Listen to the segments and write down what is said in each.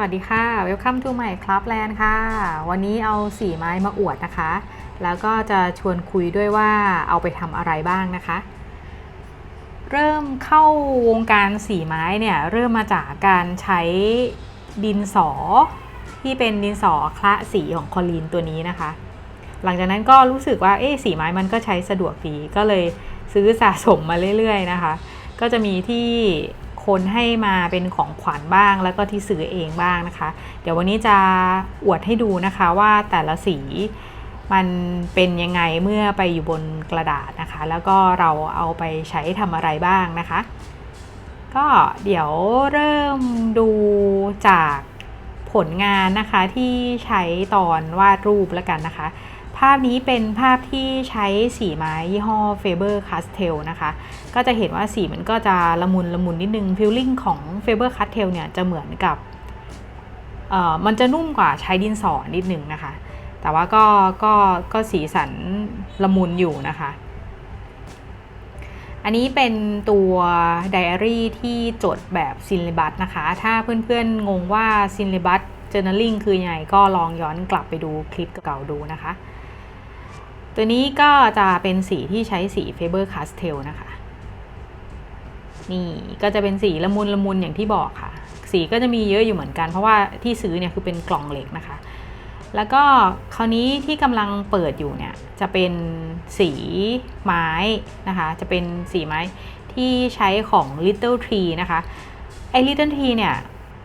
วัสดีค่ะ Welcome to my Club Land ค่ะ วันนี้เอาสีไม้มาอวดนะคะ แล้วก็จะชวนคุยด้วยว่าเอาไปทำอะไรบ้างนะคะ เริ่มเข้าวงการสีไม้เนี่ย เริ่มมาจากการใช้ดินสอ ที่เป็นดินสอคละสีของคอลีนตัวนี้นะคะ หลังจากนั้นก็รู้สึกว่าเอ๊ะสีไม้มันก็ใช้สะดวกดีก็เลยซื้อสะสมมาเรื่อย ๆ นะคะ ก็จะมีที่ คนให้มาเป็นของขวัญบ้าง แล้วก็ที่ซื้อเองบ้างนะคะ เดี๋ยววันนี้จะอวดให้ดูนะคะว่าแต่ละสีมันเป็นยังไงเมื่อไปอยู่บนกระดาษนะคะ แล้วก็เราเอาไปใช้ทำอะไรบ้างนะคะ ก็เดี๋ยวเริ่มดูจากผลงานนะคะที่ใช้ตอนวาดรูปแล้วกันนะคะ ภาพนี้เป็นภาพที่ใช้สีไม้ยี่ห้อ Faber Castell นะคะ ก็จะเห็นว่าสีมันก็จะละมุนละมุนนิดนึงฟิลลิ่งของ Faber Castell เนี่ยจะเหมือนกับเอ่อมันจะนุ่มกว่าใช้ดินสอนิดนึงนะคะ แต่ว่าก็ก็ก็สีสันละมุนอยู่นะคะ อันนี้เป็นตัวไดอารี่ที่จดแบบซินเลบัสนะคะ ถ้าเพื่อนๆงงว่าซินเลบัส journaling คือยังไงก็ลองย้อนกลับไปดูคลิปเก่าๆดูนะคะ ตัวนี้ก็จะเป็นสีที่ใช้สี Faber Castell นะคะ นี่ก็จะเป็นสีละมุนละมุนอย่างที่บอกค่ะ สีก็จะมีเยอะอยู่เหมือนกัน เพราะว่าที่ซื้อเนี่ยคือเป็นกล่องเหล็กนะคะ แล้วก็คราวนี้ที่กำลังเปิดอยู่เนี่ยจะเป็นสีไม้นะคะ จะเป็นสีไม้ที่ใช้ของ Little Tree นะคะไอ้ Little Tree เนี่ย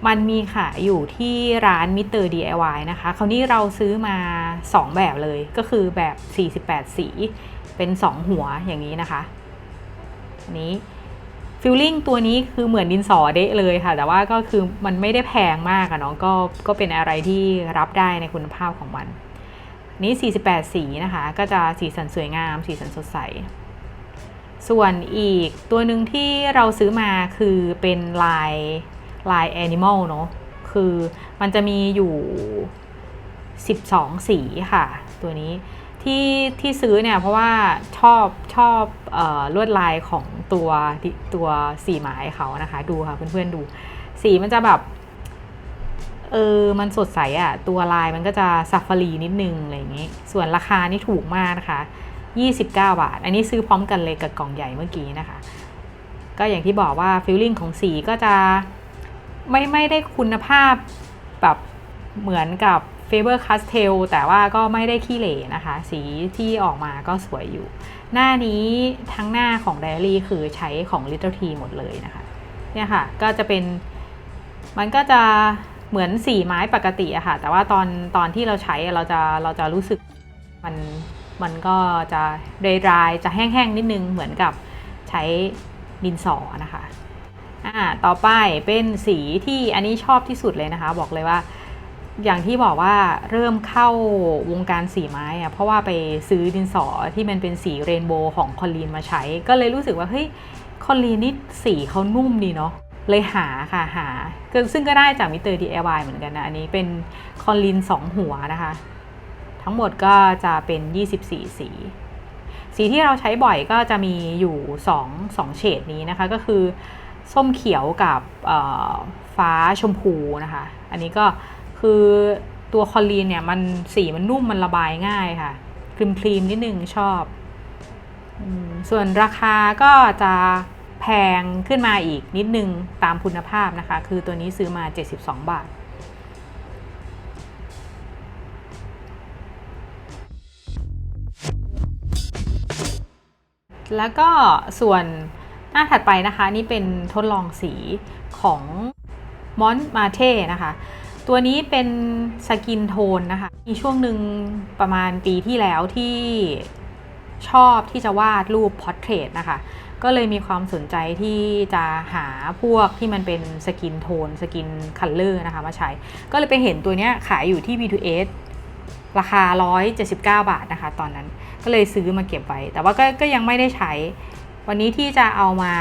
มันมีขายอยู่ที่ร้าน Mr. DIY นะคะ คราวนี้เราซื้อมา 2 แบบเลย ก็คือแบบ 48 สี เป็น 2 หัวอย่างนี้นะคะนนี้ฟิลลิ่งตัวนี้คือเหมือนดินสอเดะเลยค่ะ แต่ว่าก็คือมันไม่ได้แพงมากอะเนาะ ก็ก็เป็นอะไรที่รับได้ในคุณภาพของมัน นี้ 48 สีนะคะ ก็จะสีสันสวยงาม สีสันสดใสส่วนอีกตัวหนึ่งที่เราซื้อมาคือเป็นลาย ลาย Animal เนาะคือมันจะมีอยู่ 12 สีค่ะ ตัวนี้ที่ที่ซื้อเนี่ยเพราะว่าชอบชอบออลวดลายของตัวตัวสีไม้เขานะคะ ดูค่ะเพื่อนๆดู สีมันจะแบบเออ มันสดใสอะ่ะ ตัวลายมันก็จะซัฟฟารีนิดนึงอะไรอย่างงี้ ส่วนราคานี่ถูกมากนะคะ 29 บาท อันนี้ซื้อพร้อมกันเลยกับกล่องใหญ่เมื่อกี้นะคะ ก็อย่างที่บอกว่าฟิลลิ่งของสีก็จะ ไม่ไม่ได้คุณภาพแบบเหมือนกับ Faber c a s t e l แต่ว่าก็ไม่ได้ขี้เหร่นะคะ สีที่ออกมาก็สวยอยู่ หน้านี้ทั้งหน้าของ Diary คือใช้ของ Little T หมดเลยนะคะ เนี่ยค่ะ ก็จะเป็น มันก็จะเหมือนสีไม้ปกติอะค่ะ แต่ว่าตอนตอนที่เราใช้เราจะเราจะรู้สึกมันมันก็จะเดรายๆจะแห้งๆนิดนึงเหมือนกับใช้ดินสอนะคะอ่า ต่อไปเป็นสีที่อันนี้ชอบที่สุดเลยนะคะ บอกเลยว่า อย่างที่บอกว่าเริ่มเข้าวงการสีไม้อะเพราะว่าไปซื้อดินสอที่มันเป็นสีเรนโบว์ของคอลีนมาใช้ ก็เลยรู้สึกว่าเฮ้ยคอลีนนี่สีเขานุ่มดีเนาะเลยหาค่ะหา ซึ่งก็ได้จากมิเตอร์ DIY เหมือนกันนะ อันนี้เป็นคอลีน2 หัวนะคะ ทั้งหมดก็จะเป็น 24 สี สีที่เราใช้บ่อยก็จะมีอยู่ 2 2เฉดนี้นะคะ ก็คือ ส้มเขียวกับฟ้าชมพูนะคะ อันนี้ก็คือตัวคอลีนเนี่ยมันสีมันนุ่มมันระบายง่ายค่ะครีมครีมนิดนึงชอบส่วนราคาก็จะแพงขึ้นมาอีกนิดนึงตามคุณภาพนะคะ คือตัวนี้ซื้อมา 72 บาทแล้วก็ส่วน หน้าถัดไปนะคะ นี่เป็นทดลองสีของมอนมาเทนะคะ ตัวนี้เป็นสกินโทนนะคะ มีช่วงหนึ่งประมาณปีที่แล้วที่ชอบที่จะวาดรูปพอร์เทรตนะคะ ก็เลยมีความสนใจที่จะหาพวกที่มันเป็นสกินโทน สกินคัลเลอร์นะคะมาใช้ ก็เลยไปเห็นตัวนี้ขายอยู่ที่ B2S ราคา 179 บาทนะคะ ตอนนั้นก็เลยซื้อมาเก็บไว้ แต่ว่าก็ก็ยังไม่ได้ใช้ วันนี้ที่จะเอามา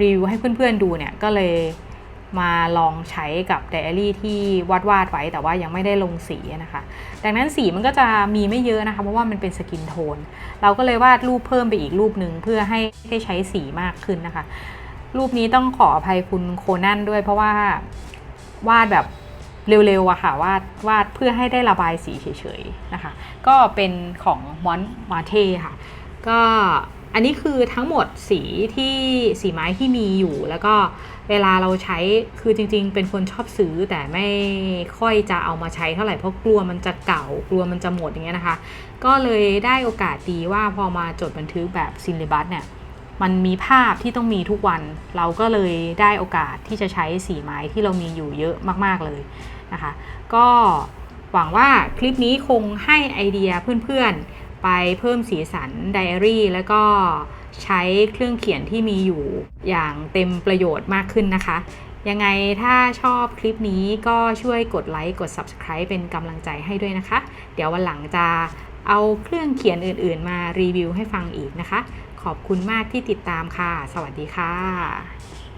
รีวิวให้เพื่อนๆดูเนี่ยก็เลยมาลองใช้กับไดอารี่ที่วาดวาดไว้แต่ว่ายังไม่ได้ลงสีนะคะ ดังนั้นสีมันก็จะมีไม่เยอะนะคะ เพราะว่ามันเป็นสกินโทน เราก็เลยวาดรูปเพิ่มไปอีกรูปหนึ่งเพื่อให้ให้ใช้สีมากขึ้นนะคะ รูปนี้ต้องขออภัยคุณโคนันด้วยเพราะว่าวาดแบบเร็วๆอะค่ะวาดวาดเพื่อให้ได้ระบายสีเฉยๆนะคะ ก็เป็นของมอนมาเทค่ะ ก็ อันนี้คือทั้งหมดสีที่สีไม้ที่มีอยู่ แล้วก็เวลาเราใช้คือจริง ๆ เป็นคนชอบซื้อแต่ไม่ค่อยจะเอามาใช้เท่าไหร่เพราะกลัวมันจะเก่ากลัวมันจะหมดอย่างเงี้ยนะคะ ก็เลยได้โอกาสดีว่าพอมาจดบันทึกแบบซินเลบัสเนี่ยมันมีภาพที่ต้องมีทุกวัน เราก็เลยได้โอกาสที่จะใช้สีไม้ที่เรามีอยู่เยอะมากๆเลยนะคะ ก็หวังว่าคลิปนี้คงให้ไอเดียเพื่อนๆ ไปเพิ่มสีสันไดอารี่ แล้วก็ใช้เครื่องเขียนที่มีอยู่อย่างเต็มประโยชน์มากขึ้นนะคะ ยังไงถ้าชอบคลิปนี้ก็ช่วยกดไลค์กด Subscribe เป็นกำลังใจให้ด้วยนะคะ เดี๋ยววันหลังจะเอาเครื่องเขียนอื่น ๆ มารีวิวให้ฟังอีกนะคะ ขอบคุณมากที่ติดตามค่ะ สวัสดีค่ะ